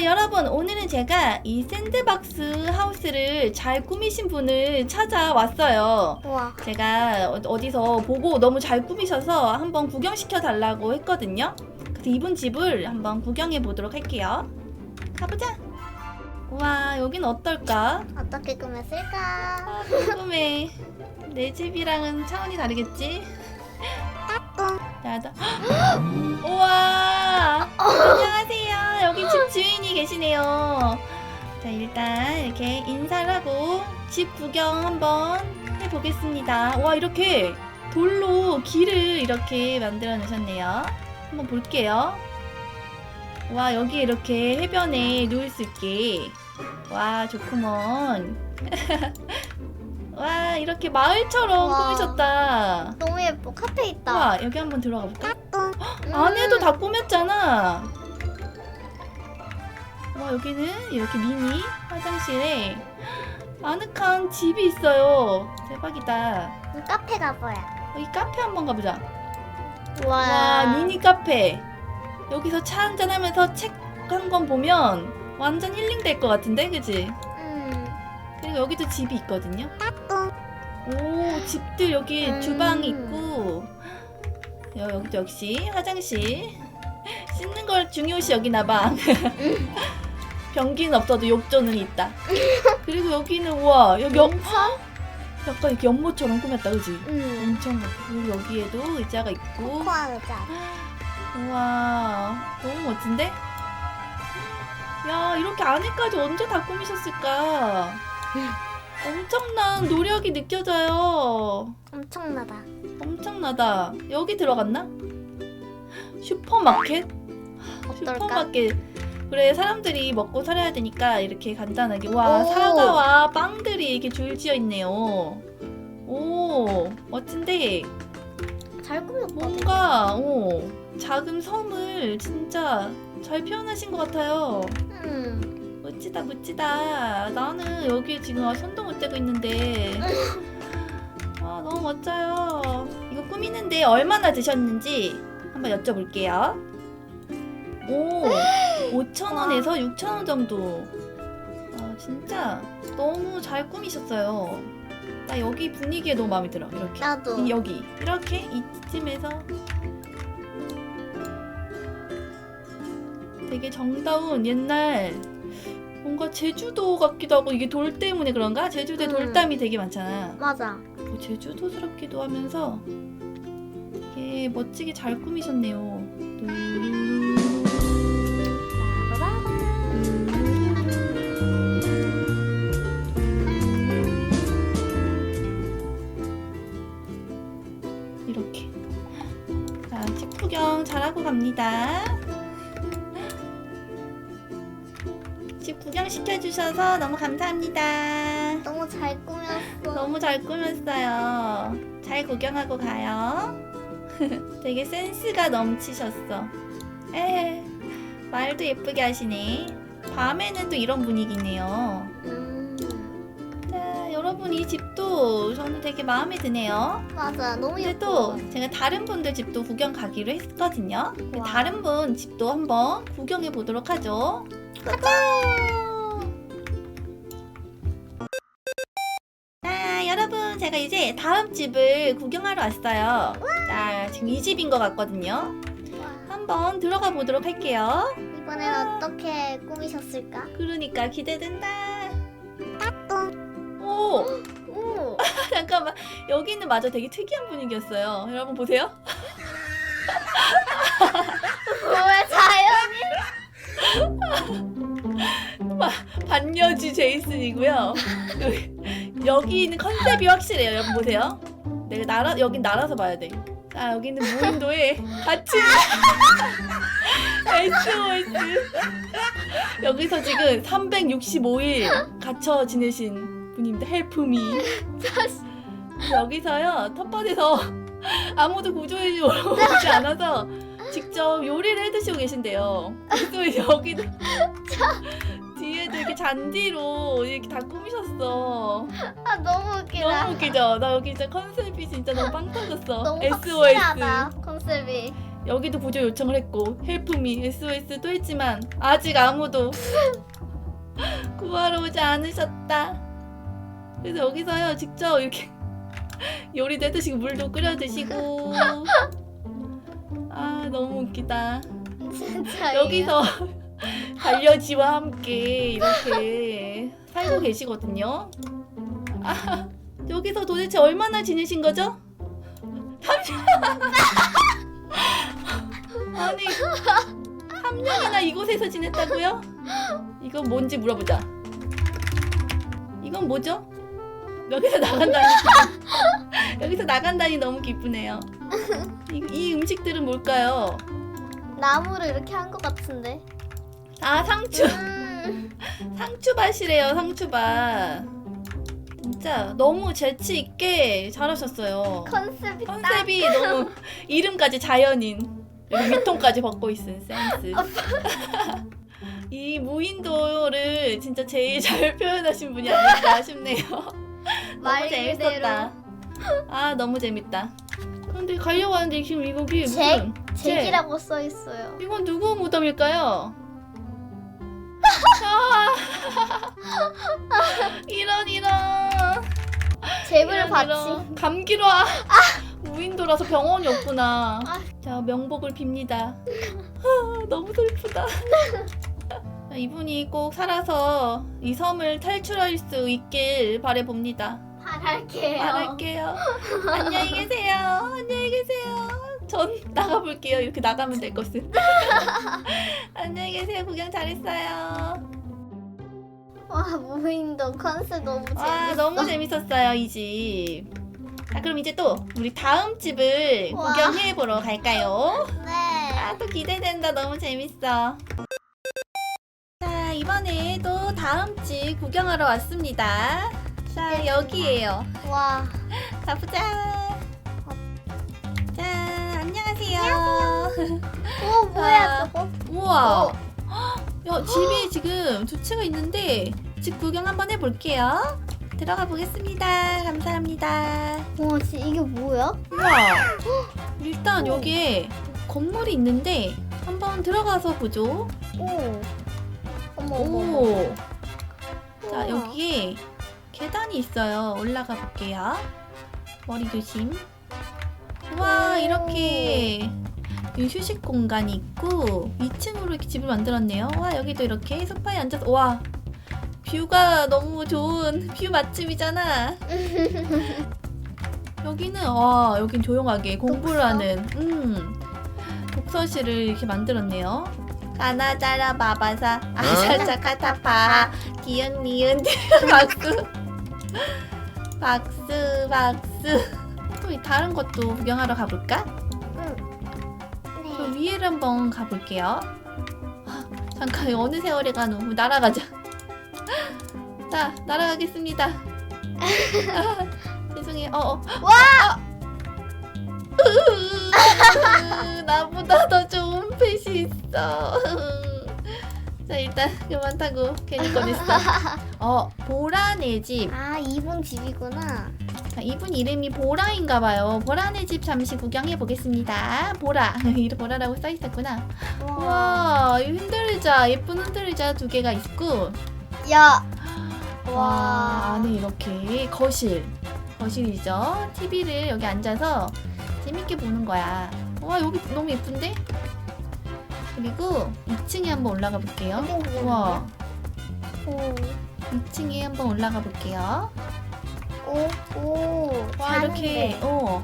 자, 여러분, 오늘은 제가 이 샌드박스 하우스를 잘 꾸미신 분을 찾아왔어요. 우와. 제가 어- 어디서 보고 너무 잘 꾸미셔서 한번 구경시켜 달라고 했거든요. 그래서 이분 집을 한번 구경해 보도록 할게요. 가보자. 우와, 여긴 어떨까? 어떻게 꾸몄을까? 아, 궁금해. 내 집이랑은 차원이 다르겠지? 나도. 우와! 집 주인이 계시네요. 자, 일단 이렇게 인사를 하고 집 구경 한번 해보겠습니다. 와, 이렇게 돌로 길을 이렇게 만들어 놓으셨네요. 한번 볼게요. 와, 여기 이렇게 해변에 누울 수 있게. 와, 좋구먼. 와, 이렇게 마을처럼 와. 꾸미셨다. 너무 예뻐. 카페 있다. 와, 여기 한번 들어가 볼까? 음. 안에도 다 꾸몄잖아. 와, 여기는 이렇게 미니 화장실에 아늑한 집이 있어요. 대박이다. 음, 카페 가봐야. 여기 카페 한번 가보자. 와. 와, 미니 카페. 여기서 차 한잔 하면서 책 한 권 보면 완전 힐링 될 것 같은데, 그지? 음. 그리고 여기도 집이 있거든요. 오, 집들 여기 음. 주방이 있고 여, 여기도 역시 화장실 씻는 걸 중요시 여기나 봐. 변기는 없어도 욕조는 있다. 그리고 여기는 우와 여기 연, 약간 이렇게 연못처럼 꾸몄다, 그지? 음. 엄청 그리고 여기에도 의자가 있고 의자. 우와 너무 멋진데? 야 이렇게 안에까지 언제 다 꾸미셨을까? 엄청난 노력이 느껴져요. 엄청나다. 엄청나다. 여기 들어갔나? 슈퍼마켓? 어떨까? 슈퍼마켓. 그래 사람들이 먹고 살아야 되니까 이렇게 간단하게 와 오. 사과와 빵들이 이렇게 줄지어 있네요. 오 멋진데 잘 꾸몄다. 뭔가 어, 작은 섬을 진짜 잘 표현하신 것 같아요. 음. 멋지다 멋지다. 나는 여기 지금 아, 손도 못 대고 있는데 아 너무 멋져요. 이거 꾸미는데 얼마나 드셨는지 한번 여쭤볼게요. 오 5천 원에서 6천 원 정도. 아 진짜 너무 잘 꾸미셨어요. 나 여기 분위기에 너무 마음에 들어. 이렇게. 나도. 이- 여기 이렇게 이쯤에서 되게 정다운 옛날 뭔가 제주도 같기도 하고 이게 돌 때문에 그런가? 제주도에 음. 돌담이 되게 많잖아. 맞아. 뭐 제주도스럽기도 하면서 이게 멋지게 잘 꾸미셨네요. 이 잘하고 갑니다. 집 구경 시켜주셔서 너무 감사합니다. 너무 잘 꾸몄어. 너무 잘 꾸몄어요. 잘 구경하고 가요. 되게 센스가 넘치셨어. 에 말도 예쁘게 하시네. 밤에는 또 이런 분위기네요. 음. 자, 여러분 이 집도 저는 되게 마음에 드네요. 맞아. 너무 근데 예뻐. 또 제가 다른 분들 집도 구경 가기로 했거든요. 그 와. 다른 분 집도 한번 구경해 보도록 하죠. 가자! 자, 여러분 제가 이제 다음 집을 구경하러 왔어요. 자, 지금 이 집인 것 같거든요. 와. 한번 들어가 보도록 할게요. 이번엔 어떻게 꾸미셨을까? 그러니까 기대된다. 오, 오. 잠깐만. 여기는 마저 되게 특이한 분위기였어요. 여러분 보세요. 왜 자연이? 반려주 제이슨이고요. 여기, 여기는 컨셉이 확실해요. 여러분 보세요. 내가 날아 여긴 날아서 봐야 돼. 아 여기는 무인도에 같이 SOS 여기서 지금 365일 갇혀 지내신 분입니다. 헬프 미 여기서요 텃밭에서 아무도 구조해주러 오지 않아서 직접 요리를 해 드시고 계신데요. 그래서 여기는 뒤에도 이렇게 잔디로 이렇게 다 꾸미셨어. 아 너무 웃기다. 너무 웃기죠? 나 여기 진짜 컨셉이 진짜 너무 빵 터졌어. 너무 SOS. 확실하다 컨셉이. 여기도 구조 요청을 했고 헬프미 SOS도 했지만 아직 아무도 구하러 오지 않으셨다. 그래서 여기서요 직접 이렇게 요리도 해 드시고 물도 끓여 드시고 아 너무 웃기다. 진짜 여기서 달려지와 함께 이렇게 살고 계시거든요. 아, 여기서 도대체 얼마나 지내신 거죠? 3년. 아니, 3년이나 이곳에서 지냈다고요? 이건 뭔지 물어보자. 이건 뭐죠? 여기서 나간다니. 여기서 나간다니 너무 기쁘네요. 이, 이 음식들은 뭘까요? 나무를 이렇게 한 것 같은데. 아, 상추. 음. 상추밭이래요 상추밭 진짜 너무 재치 있게 잘하셨어요 컨셉이 딱. 컨셉이 너무 이름까지 자연인 여기 위통까지 벗고 있은 센스 이 무인도를 진짜 제일 잘 표현하신 분이 아닐까 싶네요 너무 말 재밌었다 아 너무 재밌다 근데 가려고 하는데 지금 이거기 잭? 무슨 잭이라고 써 있어요. 이건 누구 무덤일까요? 아, 이런 이런 받치. 이런. 감기로 와 무인도라서 병원이 없구나 아. 자 명복을 빕니다 아, 너무 슬프다 자, 이분이 꼭 살아서 이 섬을 탈출할 수 있길 바래봅니다 바랄게요. 바랄게요 안녕히 계세요 안녕히 계세요 전 나가볼게요 이렇게 나가면 될 것을 안녕히 계세요 구경 잘했어요 와 무인도 컨셉 너무 재밌어. 아 너무 재밌었어요 이 집. 자 그럼 이제 또 우리 다음 집을 우와. 구경해 보러 갈까요? 네. 아 또 기대된다 너무 재밌어. 자 이번에 또 다음 집 구경하러 왔습니다. 자 여기에요. 와. 가보자. 자 안녕하세요. 오 뭐야 아. 저거? 우와. 어. 야 집이 지금 두 채가 있는데 집 구경 한번 해볼게요. 들어가 보겠습니다. 감사합니다. 와지 이게 뭐야? 우와 일단 오. 여기에 건물이 있는데 한번 들어가서 보죠 오. 어머 어머. 어머. 오. 계단이 있어요. 올라가 볼게요. 머리 조심. 오. 이렇게. 이 휴식 공간이 있고 2층으로 이렇게 집을 만들었네요. 와 여기도 이렇게 소파에 앉아서 와. 뷰가 너무 좋은 뷰 맛집이잖아. 여기는 와 여긴 조용하게 공부를? 하는 음 독서실을 이렇게 만들었네요. 가나자라 마바사. 아샤차카타파. 기억 니은. 박수 박수 또이 다른 것도 구경하러 가볼까? 응. 저 네. 위에를 한번 가볼게요. 아, 잠깐 어느 세월에 가노 날아가자. 자 날아가겠습니다. 아, 죄송해요. 어, 어. 와! 으, 나보다 더 좋은 펫이 있어. 자 일단 그만 타고 괜히 꺼냈어. 어 보라네 집. 아 이분 집이구나. 자, 이분 이름이 보라인가봐요. 보라네 집 잠시 구경해 보겠습니다. 보라 이름 보라라고 써 있었구나. 와, 이 흔들의자 예쁜 흔들의자 두 개가 있고, 야. 와 와. 안에 이렇게 거실 거실이죠. TV를 여기 앉아서 재밌게 보는 거야. 와 여기 너무 예쁜데? 그리고 2층에 한번 올라가 볼게요. 와 오. 2층에 한번 올라가 볼게요. 오. 오. 와 이렇게 어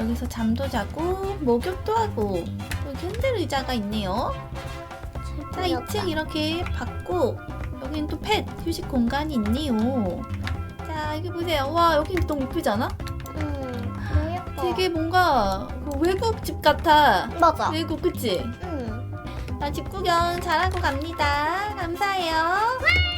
여기서 잠도 자고 목욕도 하고 여기 흔들 의자가 있네요. 자 2층 이렇게 받고 여기는 또 펫 휴식 공간이 있네요. 자 여기 보세요. 와 여기 너무 이쁘지 않아? 응. 너무 예뻐. 되게 뭔가 그 외국 집 같아. 맞아. 외국 그치? 응. 나 집 구경 잘하고 갑니다. 감사해요. 와.